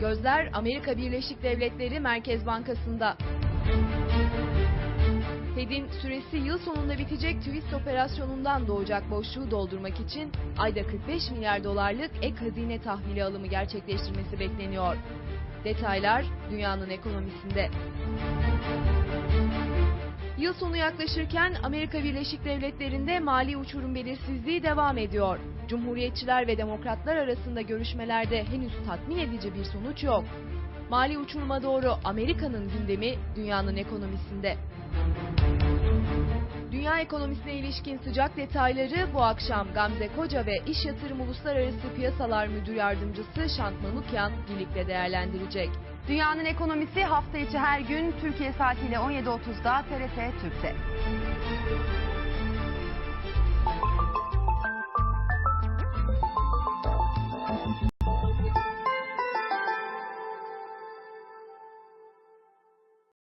Gözler Amerika Birleşik Devletleri Merkez Bankası'nda. Fed'in süresi yıl sonunda bitecek twist operasyonundan doğacak boşluğu doldurmak için ayda 45 milyar dolarlık ek hazine tahvili alımı gerçekleştirmesi bekleniyor. Detaylar dünyanın ekonomisinde. Yıl sonu yaklaşırken Amerika Birleşik Devletleri'nde mali uçurum belirsizliği devam ediyor. Cumhuriyetçiler ve demokratlar arasında görüşmelerde henüz tatmin edici bir sonuç yok. Mali uçuruma doğru Amerika'nın gündemi dünyanın ekonomisinde. Dünya ekonomisine ilişkin sıcak detayları bu akşam Gamze Koca ve İş Yatırım Uluslararası Piyasalar Müdür Yardımcısı Şant Manukyan birlikte değerlendirecek. Dünyanın ekonomisi hafta içi her gün Türkiye saatiyle 17.30'da TRT Türk'te.